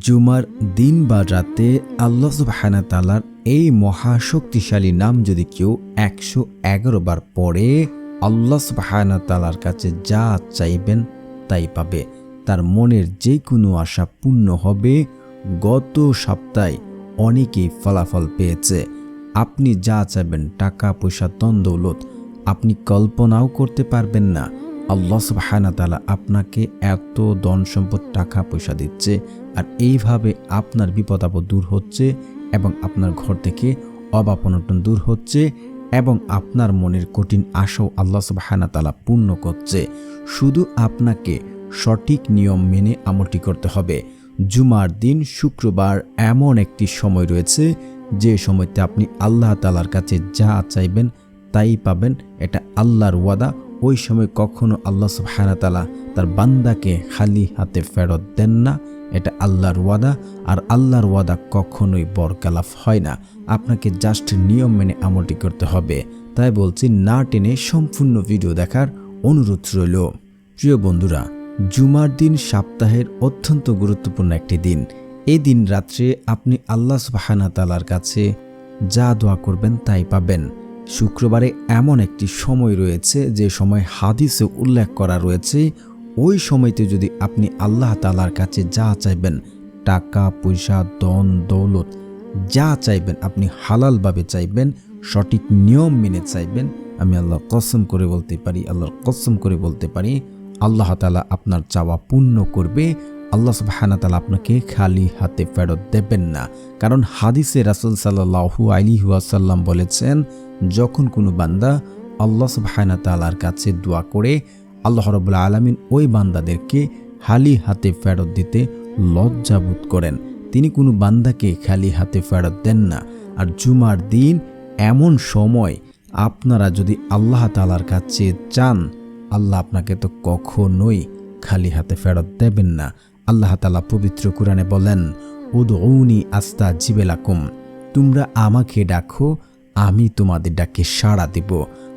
জুমার দিন বা রাতে আল্লাহ সুবহানা তালার এই মহাশক্তিশালী নাম যদি কেউ একশো এগারো বার পড়ে, আল্লাহ সুবহানা তালার কাছে যা চাইবেন তাই পাবে। তার মনের যে কোনো আশা পূর্ণ হবে। গত সপ্তাহে অনেকেই ফলাফল পেয়েছে। আপনি যা চাইবেন, টাকা, পয়সা দন দৌলত, আপনি কল্পনাও করতে পারবেন না। আল্লাহ সুবহানা তালা আপনাকে এত ধন সম্পদ টাকা পয়সা দিচ্ছে আর এইভাবে আপনার বিপদ আপদ দূর হচ্ছে এবং আপনার ঘর থেকে অভাব অনটন দূর হচ্ছে এবং আপনার মনের কঠিন আশাও আল্লাহ সুবহানা তালা পূর্ণ করছে। শুধু আপনাকে সঠিক নিয়ম মেনে আমলটি করতে হবে। জুমার দিন, শুক্রবার এমন একটি সময় রয়েছে যে সময়তে আপনি আল্লাহ তালার কাছে যা চাইবেন তাই পাবেন। এটা আল্লাহর ওয়াদা ওই সময় কখনো আল্লাহ সুবহানাতালা তার বান্দাকে খালি হাতে ফেরত দেন না। এটা আল্লাহর ওয়াদা, আর আল্লাহর ওয়াদা কখনোই বরকালাফ হয় না। আপনাকে জাস্ট নিয়ম মেনে আমলটি করতে হবে। তাই বলছি, না টেনে সম্পূর্ণ ভিডিও দেখার অনুরোধ রইল। প্রিয় বন্ধুরা, জুমার দিন সপ্তাহের অত্যন্ত গুরুত্বপূর্ণ একটি দিন। এই দিন রাত্রে আপনি আল্লাহ সুবাহানা কাছে যা দোয়া করবেন তাই পাবেন। শুক্রবারে এমন একটি সময় রয়েছে, যে সময় হাদিসে উল্লেখ করা রয়েছে, ওই সময়তে যদি আপনি আল্লাহ তালার কাছে যা চাইবেন, টাকা, পয়সা দন দৌলত, যা চাইবেন আপনি হালালভাবে চাইবেন, সঠিক নিয়ম মেনে চাইবেন, আমি আল্লাহ কসম করে বলতে পারি, আল্লাহর কসম করে বলতে পারি, আল্লাহ তালা আপনার চাওয়া পূর্ণ করবে, আল্লাহ সুবাহানা তালা আপনাকে খালি হাতে ফেরত দেবেন না। কারণ হাদিসে রাসুল সাল্লাহু আলী ওয়াসাল্লাম বলেছেন যখন কোনো বান্দা আল্লাহ সুবাহানা তালার কাছে দোয়া করে, আল্লাহ রবুল্লা আলমিন ওই বান্দাদেরকে খালি হাতে ফেরত দিতে লজ্জাবোধ করেন। তিনি কোনো বান্দাকে খালি হাতে ফেরত দেন না। আর জুমার দিন এমন সময় আপনারা যদি আল্লাহ তালার কাছে চান, আল্লাহ আপনাকে তো কখনোই খালি হাতে ফেরত দেবেন না। আল্লাহ তালা পবিত্র কোরআনে বলেন উদৌনি আস্তা জিবেলাকুম তোমরা আমাকে ডাকো আমি তোমাদের ডাকে সাড়া দেব।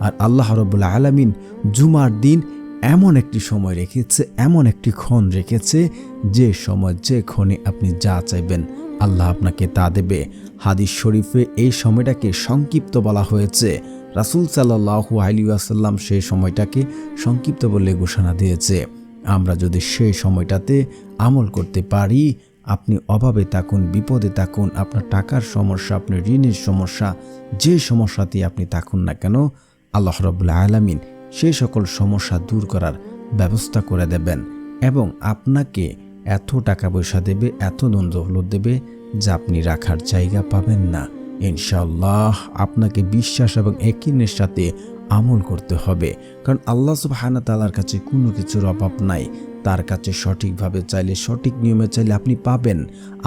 আর আল্লাহ রবুল্লা আলমিন জুমার দিন এমন একটি সময় রেখেছে, এমন একটি ক্ষণ রেখেছে, যে সময়, যে ক্ষণে আপনি যা চাইবেন আল্লাহ আপনাকে তা দেবে। হাদিস শরীফে এই সময়টাকে সংক্ষিপ্ত বলা হয়েছে। রাসুল সাল্লাহু আলিউসাল্লাম সেই সময়টাকে সংক্ষিপ্ত বলে ঘোষণা দিয়েছে। আমরা যদি সেই সময়টাতে আমল করতে পারি আপনি অভাবে থাকুন, বিপদে থাকুন, আপনার টাকার সমস্যা, আপনার ঋণের সমস্যা, যে সমস্যাতে আপনি থাকুন না কেন, আল্লাহ রবুল্লা আলমিন সেই সকল সমস্যা দূর করার ব্যবস্থা করে দেবেন এবং আপনাকে এত টাকা পয়সা দেবে, এত দ্বন্দ্ব দেবে যা আপনি রাখার জায়গা পাবেন না। ইনশাল্লাহ আপনাকে বিশ্বাস এবং একিনের সাথে আমল করতে হবে। কারণ আল্লাহ সুবাহানা তালার কাছে কোনো কিছুর অভাব নাই। তার কাছে সঠিকভাবে চাইলে, সঠিক নিয়মে চাইলে আপনি পাবেন।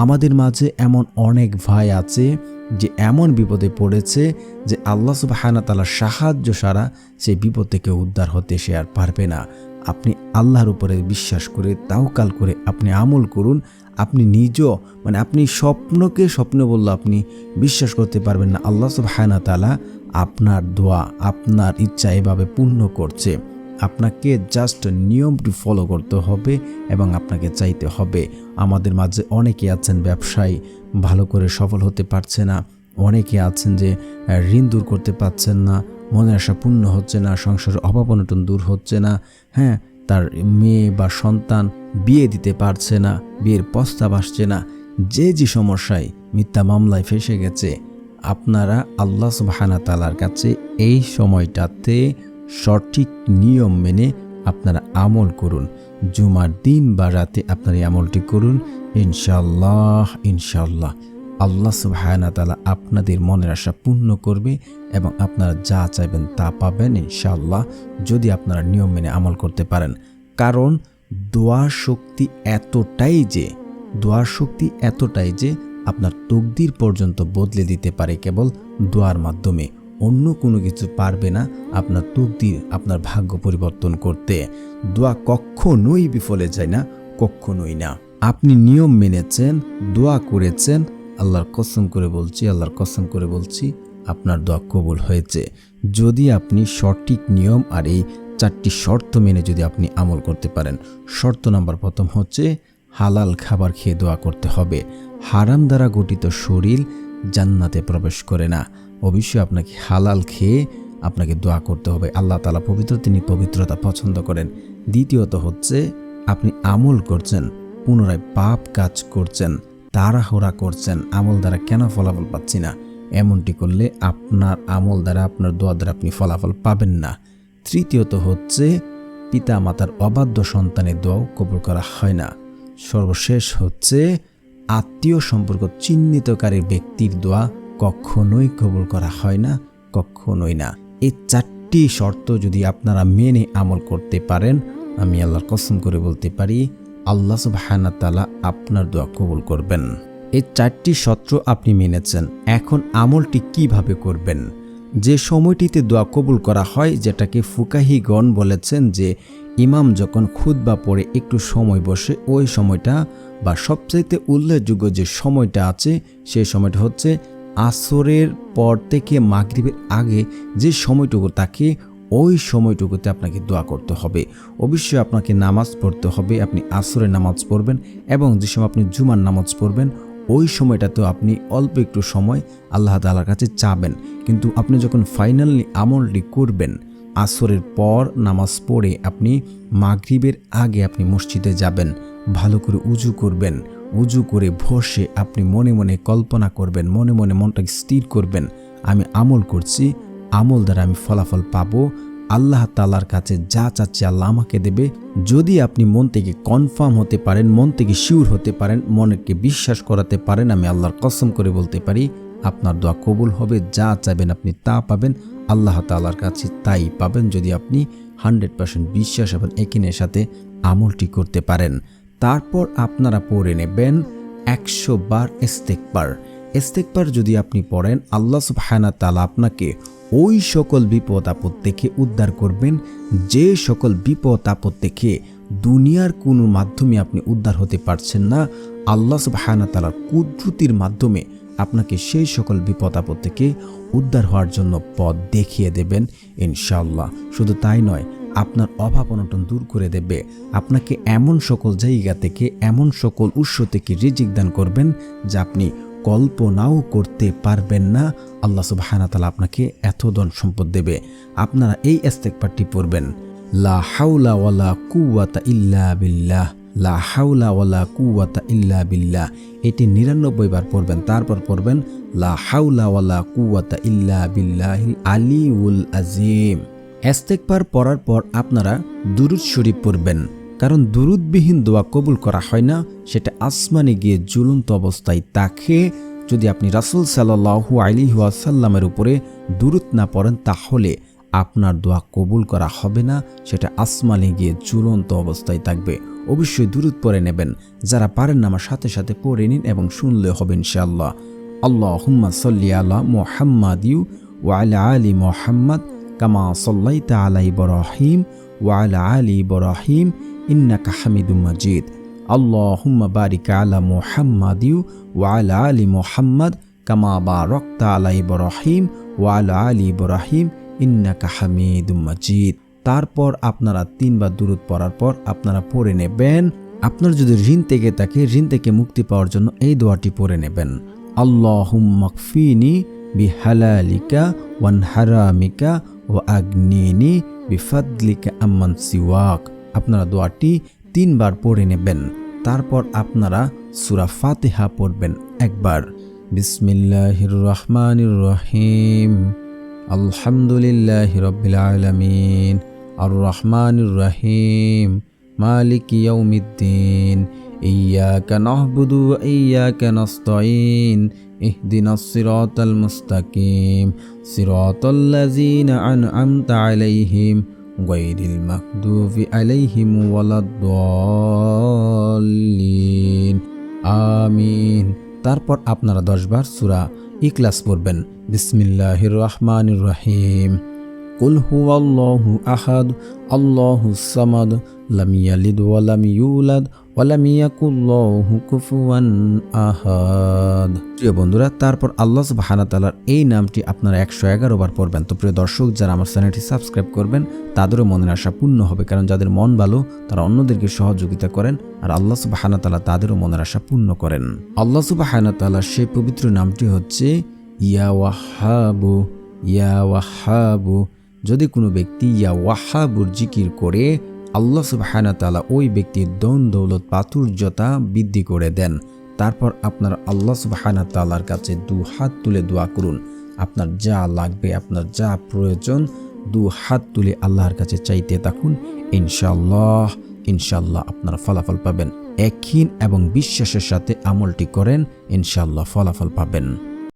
আমাদের মাঝে এমন অনেক ভাই আছে যে এমন বিপদে পড়েছে যে আল্লাহ সুবাহানা তালার সাহায্য সারা সেই বিপদ থেকে উদ্ধার হতে সে আর পারবে না। আপনি আল্লাহর উপরে বিশ্বাস করে, তাওকাল করে আপনি আমল করুন। আপনি নিজও মানে আপনি স্বপ্নকে স্বপ্ন বললে আপনি বিশ্বাস করতে পারবেন না। আল্লাহ সুবহানা তালা আপনার দোয়া, আপনার ইচ্ছা এভাবে পূর্ণ করছে। আপনাকে জাস্ট নিয়মটি ফলো করতে হবে এবং আপনাকে চাইতে হবে। আমাদের মাঝে অনেকে আছেন ব্যবসায়ী, ভালো করে সফল হতে পারছে না। অনেকে আছেন যে, ঋণ দূর করতে পারছেন না, মনের আশা পূর্ণ হচ্ছে না, সংসারের অভাব অনটন দূর হচ্ছে না হ্যাঁ তার মেয়ে বা সন্তান বিয়ে দিতে পারছে না, বিয়ের প্রস্তাব আসছে না। যে যে সমস্যায় মিথ্যা মামলায় ফেসে গেছে, আপনারা আল্লাহ সুবাহানা তালার কাছে এই সময়টাতে সঠিক নিয়ম মেনে আপনারা আমল করুন। জুমার দিন বা রাতে আপনারা এই আমলটি করুন। ইনশাল্লাহ ইনশাল্লাহ আল্লাহ সুবাহানা তালা আপনাদের মনের আশা পূর্ণ করবে এবং আপনারা যা চাইবেন তা পাবেন ইনশাল্লাহ যদি আপনারা নিয়ম মেনে আমল করতে পারেন। কারণ দোয়ার শক্তি এতটাই যে দোয়ার শক্তি এতটাই যে আপনার তকদির পর্যন্ত বদলে দিতে পারে কেবল দোয়ার মাধ্যমে। অন্য কোনো কিছু পারবে না আপনার তকদির আপনার ভাগ্য পরিবর্তন করতে। দোয়া কখনোই বিফলে যায় না, কখনোই না। আপনি নিয়ম মেনেছেন, দোয়া করেছেন, আল্লাহর কসম করে বলছি, আল্লাহর কসম করে বলছি, আপনার দোয়া কবুল হয়েছে। যদি আপনি সঠিক নিয়ম আর এই চারটি শর্ত মেনে যদি আপনি আমল করতে পারেন, শর্ত নাম্বার প্রথম হচ্ছে হালাল খাবার খেয়ে দোয়া করতে হবে। হারাম দ্বারা গঠিত শরীর জান্নাতে প্রবেশ করে না। অবশ্যই আপনাকে হালাল খেয়ে আপনাকে দোয়া করতে হবে। আল্লাহ তালা পবিত্র, তিনি পবিত্রতা পছন্দ করেন। দ্বিতীয়ত হচ্ছে, আপনি আমল করছেন, পুনরায় পাপ কাজ করছেন, তাড়াহুড়া করছেন, আমল দ্বারা কেন ফলাফল পাচ্ছি না? এমনটি করলে আপনার আমল দ্বারা, আপনার দোয়া দ্বারা আপনি ফলাফল পাবেন না। তৃতীয়ত হচ্ছে পিতা মাতার অবাধ্য সন্তানের দোয়াও কবুল করা হয় না। সর্বশেষ হচ্ছে, আত্মীয় সম্পর্ক চিহ্নিতকারী ব্যক্তির দোয়া কখনোই কবুল করা হয় না, কখনোই না। এই চারটি শর্ত যদি আপনারা মেনে আমল করতে পারেন, আমি আল্লাহর কসম করে বলতে পারি, আল্লাহ সুবহানাহু তাআলা আপনার দোয়া কবুল করবেন। এই চারটি সত্র আপনি মেনেছেন, এখন আমলটি কীভাবে করবেন? যে সময়টিতে দোয়া কবুল করা হয়, যেটাকে ফুকাহিগণ বলেছেন যে, ইমাম যখন খুতবা পড়ে, একটু সময় বসে, ওই সময়টা বা সবচাইতে উল্লেখযোগ্য যে সময়টা আছে সেই সময়টা হচ্ছে আসরের পর থেকে মাগরিবের আগে যে সময়টুকু, তাকে ওই সময়টুকুতে আপনাকে দোয়া করতে হবে। অবশ্যই আপনাকে নামাজ পড়তে হবে, আপনি আসরের নামাজ পড়বেন এবং যে সময় আপনি জুমার নামাজ পড়বেন, ওই সময়টাতেও আপনি অল্প একটু সময় আল্লাহ তালার কাছে চাবেন। কিন্তু আপনি যখন ফাইনালি আমলটি করবেন, আসরের পর নামাজ পড়ে আপনি মাগরিবের আগে আপনি মসজিদে যাবেন, ভালো করে উজু করবেন উজু করে বসে আপনি মনে মনে কল্পনা করবেন, মনে মনে মনটাকে স্থির করবেন, আমি আমল করছি, আমল দ্বারা আমি ফলাফল পাবো, আল্লাহ তালার কাছে যা চাচ্ছে আল্লাহ আমাকে দেবে। যদি আপনি মন থেকে কনফার্ম হতে পারেন, মন থেকে শিওর হতে পারেন, মনেকে বিশ্বাস করাতে পারেন, আমি আল্লাহর কসম করে বলতে পারি, আপনার দোয়া কবুল হবে, যা চাইবেন আপনি তা পাবেন, আল্লাহ তালার কাছে তাই পাবেন যদি আপনি হান্ড্রেড পার্সেন্ট বিশ্বাস এবং একিনের সাথে আমলটি করতে পারেন। তারপর আপনারা পড়ে নেবেন একশো বার ইস্তেকবার। ইস্তেকবার যদি আপনি পড়েন, আল্লাহ সুবহানা তালা আপনাকে ওই সকল বিপদ আপদ থেকে উদ্ধার করবেন, যে সকল বিপদ আপদ থেকে দুনিয়ার কোনো মাধ্যমে আপনি উদ্ধার হতে পারছেন না, আল্লাহ সুবহানা তালার কুদ্রুতির মাধ্যমে আপনাকে সেই সকল বিপদ আপদ থেকে উদ্ধার হওয়ার জন্য পথ দেখিয়ে দেবেন ইনশাল্লাহ শুধু তাই নয় আপনার অভাব অনটন দূর করে দেবে। আপনাকে এমন সকল জায়গা থেকে, এমন সকল উৎস থেকে রিজিক দান করবেন যা আপনি কল্পনাও করতে পারবেন না। আল্লাহ সুবাহানা তালা আপনাকে এত ধন সম্পদ দেবে। আপনারা এই এস্তেকপারটি পড়বেন। লা হাউলা ওয়ালা কুওয়াতা ইল্লা বিল্লাহ। লা হাউলা ওয়ালা কুওয়াতা ইল্লা বিল্লাহ। এটি নিরানব্বই বার পড়বেন, তারপর পড়বেন, লা হাউলা ওয়ালা কুওয়াতা ইল্লা বিল্লাহিল আলিউল আজিম এস্তেকবার পড়ার পর আপনারা দুরুদ শরীফ পড়বেন। কারণ দুরুদবিহীন দোয়া কবুল করা হয় না, সেটা আসমানে গিয়ে জ্বলন্ত অবস্থায় তাকে যদি আপনি রাসুল সাল্লাহু আলী ওয়াসাল্লামের উপরে দুরুদ না পড়েন, তাহলে আপনার দোয়া কবুল করা হবে না, সেটা আসমানে গিয়ে ঝুলন্ত অবস্থায় থাকবে। অবশ্যই দূরত পরে নেবেন। যারা পারেন আমার সাথে সাথে পড়ে নিন এবং শুনলে হবে ইনশাআল্লাহ। আল্লাহ হুম্মা সাল্লি আল্লাহ মোহাম্মদ ইউ ওয়ালা আলী মোহাম্মদ। কামা সাল্লাইতা আলা ইব্রাহিম ওয়ালা আলী ইব্রাহিম ইন্নাকা হামিদুম মাজিদ। আল্লাহুম্মা বারিক আলা ওয়ালা আলি মুহাম্মদ কামা বারাকতা আলা ইব্রাহিম ওয়ালা আলি ইব্রাহিম ইন্নাকা হামিদুম মাজিদ। তারপর আপনারা তিনবার দূরত পড়ার পর আপনারা পড়ে নেবেন। আপনার যদি ঋণ থেকে থাকে, ঋণ থেকে মুক্তি পাওয়ার জন্য এই দোয়াটি পড়ে নেবেন। আল্লাহুম্মাকফিনি বিহালালিকা ওয়ান হারামিকা ও আগ্নিনি বিফাদলিকা আম্মান সিওয়াক। আপনারা দোয়াটি তিনবার পড়ে নেবেন। তারপর আপনারা সুরা ফাতেহা পড়বেন একবার। বিসমিল্লাহ রহমান রহিম। আলহামদুলিল্লাহ রব্বিল আলমিন। আর রহমান রহিম। মালিক ইয়ৌমিদ্দিন ইয়া কেন ইয়া কেন اهدنا الصراط المستقيم صراط الذين أنعمت عليهم غير المغضوب عليهم ولا الضالين আমিন তারপর আপনারা দশবার সুরা ইকলাস পড়বেন বিসমিল্লাহির রহমানির রহিম কুল হুয়াল্লাহু আহাদ আল্লাহু সামাদ লাম ইয়ালিদ ওয়া লাম ইউলাদ ওয়ালাম ইয়াকুল্লাহু কুফুয়ান প্রিয় বন্ধুরা, তারপর আল্লাহ সুবহানাহু এই নামটি আপনারা একশো এগারো বার পড়বেন। তো প্রিয় দর্শক, যারা আমার চ্যানেলটি সাবস্ক্রাইব করবেন, তাদেরও মনের আশা পূর্ণ হবে, কারণ যাদের মন ভালো, তারা অন্যদেরকে সহযোগিতা করেন আর আল্লাহ সুবহানাহু ওয়া তাআলা তাদেরও মনের আশা পূর্ণ করেন। আল্লাহ সুবহানাহু ওয়া সেই পবিত্র নামটি হচ্ছে ইয়া ওয়াহাবু ইয়া ওয়াহাবু। যদি কোনো ব্যক্তি ইয়া ওয়াহাবুর জিকির করে আল্লাহ সুবহানাহু ওয়া তাআলা ওই ব্যক্তির দন দৌলত প্রাচুর্যতা বৃদ্ধি করে দেন। তারপর আপনার আল্লাহ সুবহানাহু ওয়া তাআলার কাছে দু হাত তুলে দোয়া করুন। আপনার যা লাগবে, আপনার যা প্রয়োজন, দু হাত তুলে আল্লাহর কাছে চাইতে থাকুন। ইনশাল্লাহ ইনশাল্লাহ আপনারা ফলাফল পাবেন। একহীন এবং বিশ্বাসের সাথে আমলটি করেন ইনশাল্লাহ ফলাফল পাবেন।